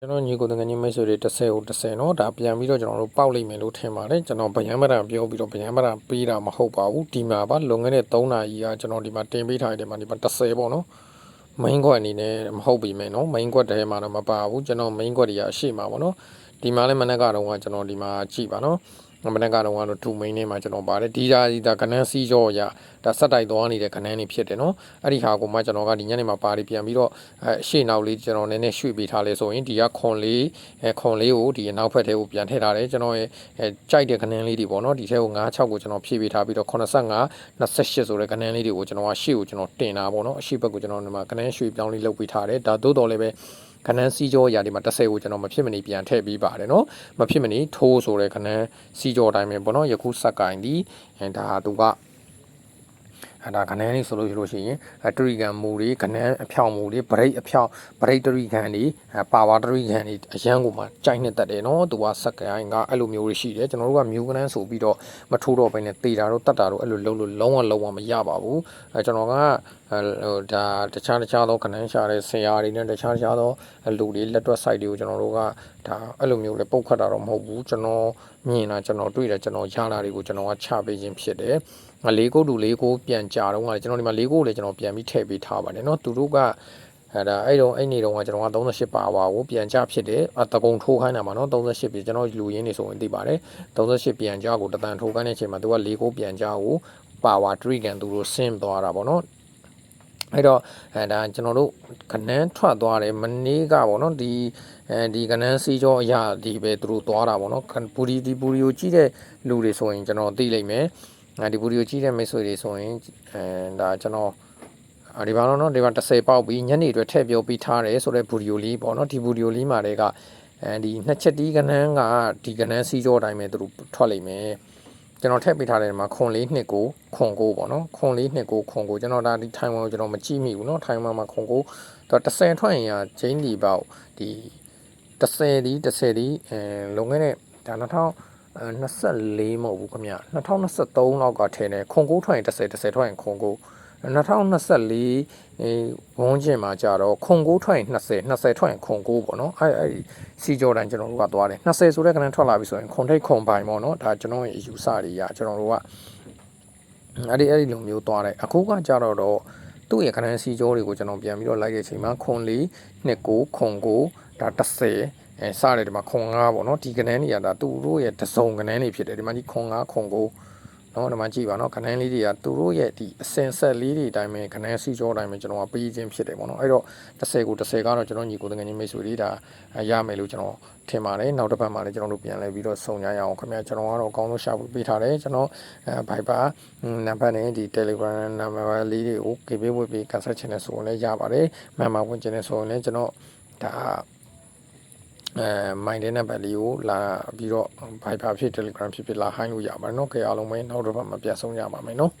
ကျွန်တော်ညီကိုတငယ်ချင်းမိတ်ဆွေတွေ30ကို30เนาะဒါပြန်ပြီးတော့ကျွန်တော်တို့ပေါက်လိုက်မယ်လို့ထင်ပါတယ်ကျွန်တော်ဗျံမရံပြောပြီးတော့ဗျံမရံပေးတာမဟုတ်ပါဘူးဒီမှာပါလွန်ခဲ့တဲ့3နာရီကကျွန်တော်ဒီမှာတင်ပေးထားတယ်မှာဒီမှာ30ပေါ့နော် main ကွက်အနေနဲ့မဟုတ်ပြီမယ်နော် main ကွက်တဲမှာတော့မပါဘူးကျွန်တော် main ကွက်တွေကအရှိမှာပေါ့နော်ဒီမှာလည်းမနေ့ကတော့ကကျွန်တော်ဒီမှာကြည့်ပါနော် မနေ့ကတော့ကတော့2 main နဲ့မှာကျွန်တော်ပါတယ်ဒီဒါဒီဒါကနန်းစီးကြောရဒါဆက်တိုက်သွားနေတဲ့ကနန်းတွေဖြစ်တယ်နော်အဲ့ဒီဟာကိုမှကျွန်တော်ကဒီညနေမှာပါပြီးပြန်ပြီးတော့အဲအရှိနောက်လေးကျွန်တော်နည်းနည်းရွှေ့ပေးထားလဲဆိုရင်ဒီကခွန်လေးအဲခွန်လေးကိုဒီအနောက်ဘက်ထဲကိုပြန်ထည့်ထားတယ်ကျွန်တော်ရဲ့အဲကြိုက်တဲ့ကနန်းလေးတွေပေါ့နော်ဒီထဲကို9 6ကိုကျွန်တော်ဖြည့်ပေးထားပြီးတော့85 28ဆိုတဲ့ကနန်းလေးတွေကိုကျွန်တော်ကရှေ့ကိုကျွန်တော်တင်တာပေါ့နော်အရှိဘက်ကိုကျွန်တော်ဒီမှာကနန်းရွှေ့ပြောင်းလေးလုပ်ပေးထားတယ်ဒါသို့တော်လည်းပဲ ခနန်းစီကြောရာဒီမှာ30ကိုကျွန်တော်မဖြစ်မနေပြန်ထည့်ပေးပါတယ်နော်မဖြစ်မနေထိုးဆိုတဲ့ခနန်းစီကြောအတိုင်းပဲပေါ့နော်ယခုစက်ကင်ဒီအဲဒါသူက အဲဒါခနန်းလေးဆိုလို့ရှိလို့ရှိရင်အဲတရီကန်မူတွေခနန်းအဖြောင်မူတွေဗရိတ်အဖြောင်ဗရိတ်တရီကန်တွေအဲပါဝါတရီကန်တွေအရန်ကိုမှကြိုက်နေတတ်တယ်နော်သူကစက်ကင်ကအဲ့လိုမျိုးတွေရှိတယ်ကျွန်တော်တို့ကမြူကနန်းဆိုပြီးတော့မထိုးတော့ဘဲနဲ့တေတာတော့တတ်တာတော့အဲ့လိုလုံးလို့လုံးဝလုံးဝမရပါဘူးအဲကျွန်တော်ကအဲဟိုဒါတခြားတခြားသောခနန်းရှာတဲ့ဆရာတွေနဲ့တခြားတခြားသောလူတွေလက်တွက် site တွေကိုကျွန်တော်တို့ကဒါအဲ့လိုမျိုးလေပုတ်ခတ်တာတော့မဟုတ်ဘူးကျွန်တော်မြင်တာကျွန်တော်တွေ့တယ်ကျွန်တော်ရတာတွေကိုကျွန်တော်ကချပေးခြင်းဖြစ်တယ်ငါလေးကုတ်တူလေးကိုပြန်ကြာတော့ကကျွန်တော်ဒီမှာလေးကိုလည်းကျွန်တော်ပြန်ပြီးထည့်ပေးထားပါတယ်เนาะသူတို့ကအဲဒါအဲ့တော့အဲ့နေတော့ကကျွန်တော်က38ပါဝါကိုပြန်ကြဖြစ်တယ်အတကုံထိုးခိုင်းတာပါเนาะ38ပြီကျွန်တော်လူရင်းနေဆိုရင်သိပါတယ်38ပြန်ကြကိုတတန်ထိုးခိုင်းတဲ့အချိန်မှာသူကလေးကိုပြန်ကြကိုပါဝါ3ကန်သူတို့ဆင်းသွားတာပေါ့เนาะအဲ့တော့အဲဒါကျွန်တော်တို့ခနန်းထွက်သွားတယ်မနေ့ကပေါ့နော်ဒီအဲဒီကနန်းစီကြောအရာဒီပဲသူတို့သွားတာပေါ့နော်ပူရီဒီပူရီကိုကြည့်တဲ့လူတွေဆိုရင်ကျွန်တော်သိလိမ့်မယ်အဲ ဒီဗီဒီယိုကြည့်တဲ့မိတ်ဆွေတွေဆိုရင်အဲဒါကျွန်တော်ဒီဘာလို့နော်ဒီဘာ30ပေါက်ပြီးညနေအတွက်ထည့်ပြောပြီးထားတယ်ဆိုတော့ဗီဒီယိုလေးပေါ့နော်ဒီဗီဒီယိုလေးမှာတွေကအဲဒီနှစ်ချက်တီးကနန်းကဒီကနန်းစီးကြောအတိုင်းပဲသူတို့ထွက်လိမ့်မယ်ကျွန်တော်ထည့်ပေးထားတဲ့မှာခွန်လေးနှစ်ကိုခွန်ကိုပေါ့နော်ခွန်လေးနှစ်ကိုခွန်ကိုကျွန်တော်ဒါဒီထိုင်ဝမ်ကိုကျွန်တော်မကြည့်မိဘူးနော်ထိုင်ဝမ်မှာခွန်ကိုသူက30ထွက်ရင်ကဂျိန်းလီပေါက်ဒီ30ဒီ30ဒီအဲလုံခဲ့တဲ့ဒါ2000 2024မဟုတ်ဘူးခင်ဗျ2023လောက်ကထည့်နေခွန်ကိုထွက်ရင်30 30ထွက်ရင်ခွန်ကို2024အဲဝန်းကျင်မှာကြတော့ခွန်ကိုထွက်ရင်20 20ထွက်ရင်ခွန်ကိုပေါ့နော်အဲအဲစီဂျော်ဒန်ကျွန်တော်တို့ကသွားတယ်20ဆိုတဲ့ကနန်းထွက်လာပြီဆိုရင်ခွန်ထိတ်ခွန်ပိုင်ပေါ့နော်ဒါကျွန်တော်ရဲ့အယူဆတွေရကျွန်တော်တို့ကအဲ့ဒီအဲ့ဒီလိုမျိုးသွားတယ်အခုကကြတော့တော့သူ့ရဲ့ကနန်းစီဂျော်တွေကိုကျွန်တော်ပြန်ပြီးတော့လိုက်တဲ့အချိန်မှာခွန်လေးနှစ်ကိုခွန်ကိုဒါ30 အဲစတယ်ဒီမှာခွန်9ပေါ့နော်ဒီကနန်းတွေကဒါသူတို့ရဲ့တစုံကနန်းတွေဖြစ်တယ်ဒီမှာဒီခွန်9ခွန်9နော်ဒီမှာကြည့်ပါနော်ခနန်းလေးတွေကသူတို့ရဲ့ဒီအစင်ဆက်လေးတွေအတိုင်းပဲခနန်းစီကြောအတိုင်းပဲကျွန်တော်ကပေးခြင်းဖြစ်တယ်ပေါ့နော်အဲ့တော့30ကို30ကတော့ကျွန်တော်ညီကိုတငယ်ချင်းမိတ်ဆွေတွေဒါရမယ်လို့ကျွန်တော်ထင်ပါတယ်နောက်တစ်ပတ်မှလည်းကျွန်တော်တို့ပြန်လဲပြီးတော့စုံကြရအောင်ခင်ဗျာကျွန်တော်ကတော့အကောင်းဆုံးရှာဖို့ပေးထားတယ်ကျွန်တော်အဲ Viber နံပါတ်နဲ့ဒီ Telegram နံပါတ်လေးတွေကို KB ဝက်ပြီး cancel ချင်တဲ့ဆိုရင်လည်းရပါတယ်မှန်မှဝင်ချင်တဲ့ဆိုရင်လည်းကျွန်တော်ဒါ အဲမိုင်းတဲ့နံပါတ်လေးကိုလာပြီးတော့ Viber ဖြစ် Telegram ဖြစ်ဖြစ်လာဟိုင်းလို့ရပါတယ်เนาะကြအားလုံးပဲနောက်တစ်ပတ်မှာပြန်ဆုံးကြပါမယ်เนาะ